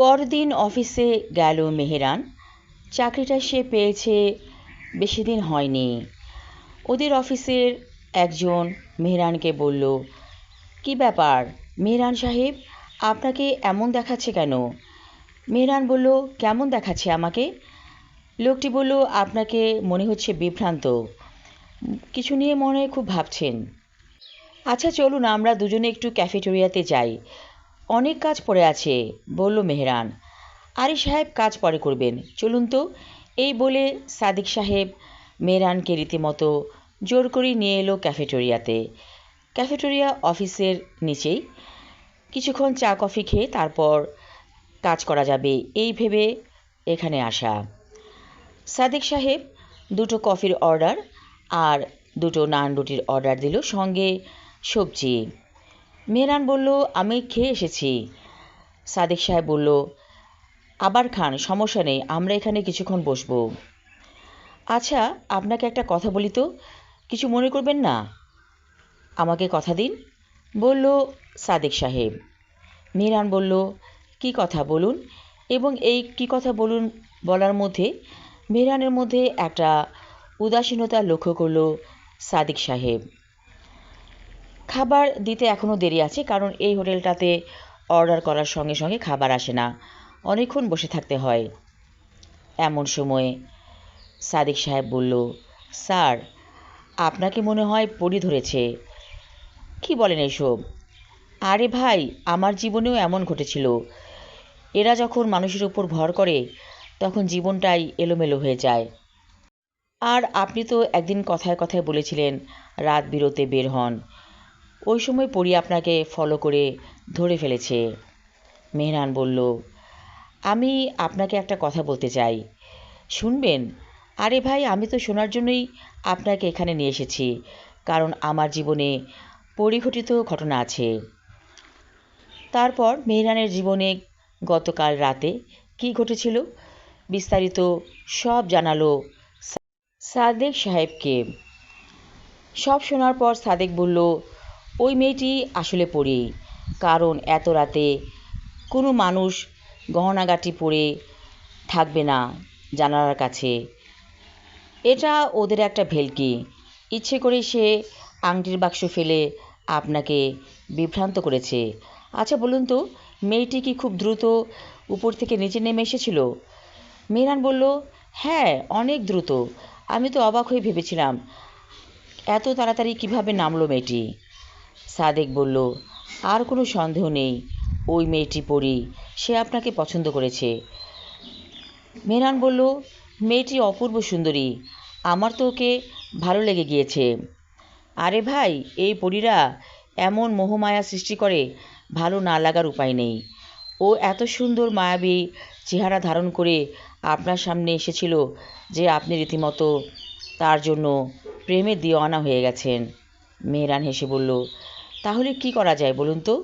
পরদিন অফিসে গেল মেহেরান। চাকরিটা সে পেয়েছে বেশি দিন হয়নি। ওদের অফিসের একজন মেহরানকে বলল, কি ব্যাপার? মেহরান সাহেব, আপনাকে এমন দেখাচ্ছে কেন? মেহরান বলল, কেমন দেখাচ্ছে আমাকে? লোকটি বলল, আপনাকে মনে হচ্ছে বিভ্রান্ত। কিছু নিয়ে মনে খুব ভাবছেন। আচ্ছা চলুন, আমরা দুজনে একটু ক্যাফেটেরিয়াতে যাই। অনেক কাজ পড়ে আছে, বলল মেহরান। আরে সাহেব কাজ পরে করবেন। চলুন তো। এই বলে সাদিক সাহেব মেহরানকে রীতিমতো জোর করে নিয়ে এলো ক্যাফেটেরিয়াতে। ক্যাফেটেরিয়া অফিসের নিচেই। কিছুক্ষণ চা, কফি খেয়ে তারপর কাজ করা যাবে, এই ভেবে এখানে আসা। সাদিক সাহেব দুটো কফির অর্ডার আর দুটো নান রুটির অর্ডার দিল, সঙ্গে সবজি। মেহরান বলল, আমি খেয়ে এসেছি। সাদেক সাহেব বলল, আবার খান, সমস্যা নেই, আমরা এখানে কিছুক্ষণ বসবো। আচ্ছা আপনাকে একটা কথা বলি তো, কিছু মনে করবেন না? আমাকে কথা দিন? বলল সাদেক সাহেব। মিরান বলল, কি কথা বলুন? এবং এই কি কথা বলুন? বলার মধ্যে মেহরানের মধ্যে একটা উদাসীনতা লক্ষ্য করল সাদিক সাহেব। খাবার দিতে এখনও দেরি আছে, কারণ এই হোটেলটাতে অর্ডার করার সঙ্গে সঙ্গে খাবার আসে না। অনেকক্ষণ বসে থাকতে হয়। এমন সময়ে সাদিক সাহেব বলল, স্যার, আপনাকে মনে হয় পড়ি ধরেছে। কি বলেন এসব আরে ভাই, আমার জীবনেও এমন ঘটেছিল। এরা যখন মানুষের উপর ভর করে, তখন জীবনটাই এলোমেলো হয়ে যায়। আর আপনি তো একদিন কথায় কথায় বলেছিলেন, রাত বিরতে বের হন। ওই সময় পড়ি আপনাকে ফলো করে ধরে ফেলেছে। মেহরান বলল, আমি আপনাকে একটা কথা বলতে চাই। শুনবেন? আরে ভাই, আমি তো শোনার জন্যই আপনাকে এখানে নিয়ে এসেছি, কারণ আমার জীবনে পরিঘটিত ঘটনা আছে। তারপর মেহরানের জীবনে গতকাল রাতে কি ঘটেছিল বিস্তারিত সব জানালো সাদেক সাহেবকে। সব শোনার পর সাদেক বলল ওই মেয়েটি আসলে পড়ে, কারণ এত রাতে কোনো মানুষ গহনাগাটি পরে থাকবে না জানালার কাছে। এটা ওদের একটা ভেলকি। ইচ্ছে করে সে আংটির বাক্স ফেলে আপনাকে বিভ্রান্ত করেছে। আচ্ছা বলুন তো, মেয়েটি কি খুব দ্রুত উপর থেকে নিচে নেমে এসেছিল? মেহরান বলল হ্যাঁ অনেক দ্রুত। আমি তো অবাক হয়ে ভেবেছিলাম, এত তাড়াতাড়ি কীভাবে নামলো মেয়েটি? সাদেক বলল, আর কোনো সন্দেহ নেই, ওই মেয়েটি পড়ি সে আপনাকে পছন্দ করেছে। মেহরান বলল, মেয়েটি অপূর্ব সুন্দরী, আমার তো ওকে ভালো লেগে গিয়েছে। আরে ভাই, এই পরীরা এমন মোহমায়া সৃষ্টি করে, ভালো না লাগার উপায় নেই। ও এত সুন্দর মায়াবী চেহারা ধারণ করে আপনার সামনে এসেছিল যে আপনি রীতিমতো তার জন্য প্রেমে দিওয়ানা হয়ে গেছেন। মেহরান হেসে বলল তাহলে কি করা যায় বলুন তো?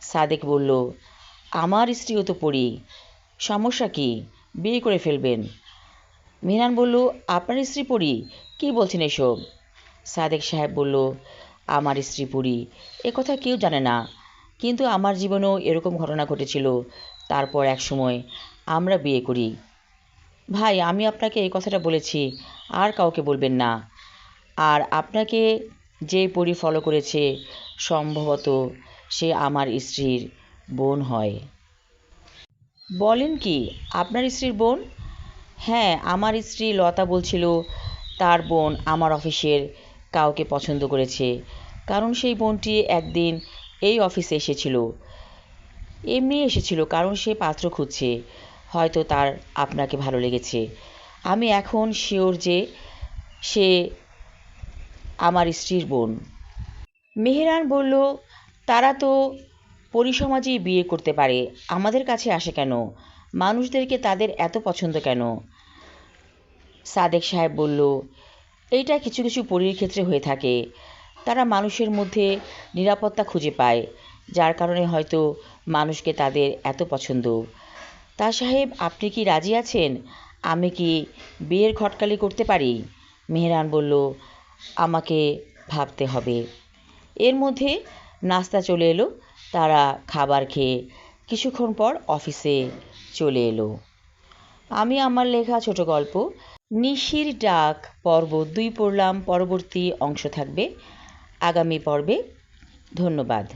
সাদেক বলল, আমার স্ত্রীও তো পড়ি, সমস্যা কি? বিয়ে করে ফেলবেন। মেহরান বলল, আপনার স্ত্রী পড়ি? কি বলছেন এসব? সাদেক সাহেব বলল, আমার স্ত্রী পুরী কথা কেউ জানে না। কিন্তু আমার জীবনেও এরকম ঘটনা ঘটেছিল। তারপর এক সময় আমরা বিয়ে করি। ভাই, আমি আপনাকে এই কথাটা বলেছি, আর কাউকে বলবেন না। আর আপনাকে যে পরি ফলো করেছে, সম্ভবত সে আমার স্ত্রীর বোন হয়। বলেন কি, আপনার স্ত্রীর বোন? হ্যাঁ আমার স্ত্রী লতা বলছিল, তার বোন আমার অফিসের কাউকে পছন্দ করেছে। কারণ সেই বোনটি একদিন এই অফিসে এসেছিল। এমনি এসেছিল কারণ সে পাত্র খুঁজছে। হয়তো তার আপনাকে ভালো লেগেছে। আমি এখন শিওর যে সে আমার স্ত্রীর বোন। মেহেরান বলল, তারা তো পরিসমাজেই বিয়ে করতে পারে। আমাদের কাছে আসে কেন? মানুষদেরকে তাদের এত পছন্দ কেন? সাদেক সাহেব বলল, এইটা কিছু কিছু পরীর ক্ষেত্রে হয়ে থাকে। তারা মানুষের মধ্যে নিরাপত্তা খুঁজে পায়, যার কারণে হয়তো মানুষকে তাদের এত পছন্দ। তা সাহেব, আপনি কি রাজি আছেন? আমি কি বিয়ের খটকালি করতে পারি? মেহরান বলল আমাকে ভাবতে হবে। এর মধ্যে নাস্তা চলে এলো, তারা খাবার খেয়ে কিছুক্ষণ পর অফিসে চলে এলো। আমি আমার লেখা ছোট গল্প, নিশির ডাক পর্ব দুই পড়লাম, পরবর্তী অংশ থাকবে আগামী পর্বে। ধন্যবাদ।